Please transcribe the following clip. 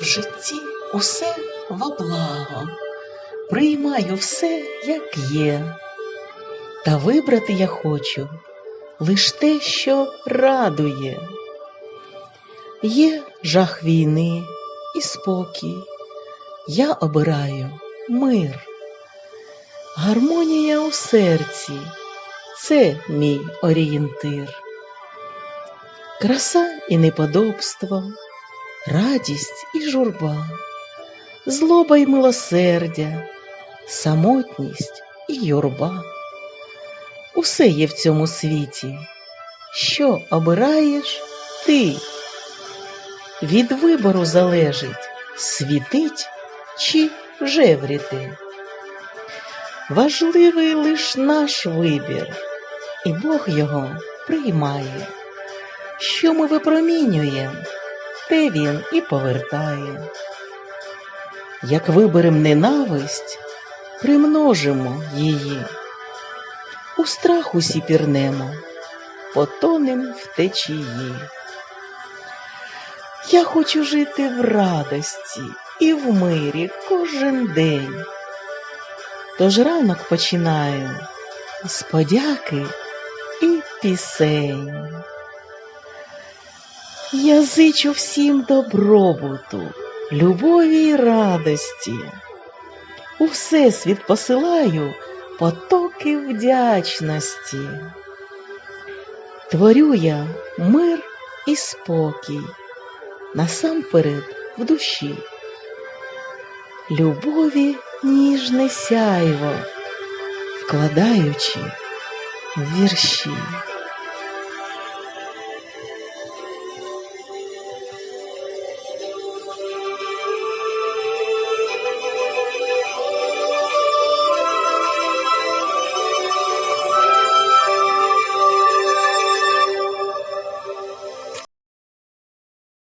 В житті усе во благо, приймаю все, як є. Та вибрати я хочу лиш те, що радує. Є жах війни і спокій. Я обираю мир. Гармонія у серці це мій орієнтир. Краса і неподобство, радість і журба, злоба й милосердя, самотність і юрба. Усе є в цьому світі. Що обираєш ти? Від вибору залежить світить чи жевріти. Важливий лиш наш вибір, і Бог його приймає. Що ми випромінюємо, те він і повертає. Як виберем ненависть, примножимо її. У страх усі пірнемо, потонем в течії. Я хочу жити в радості і в мирі кожен день. Тож ранок починаю з подяки і пісень. Я зичу всім добробуту, любові й радості. У всесвіт посилаю потоки вдячності. Творю я мир і спокій, насамперед в душі. Любові ніжне сяйво, вкладаючи в вірші.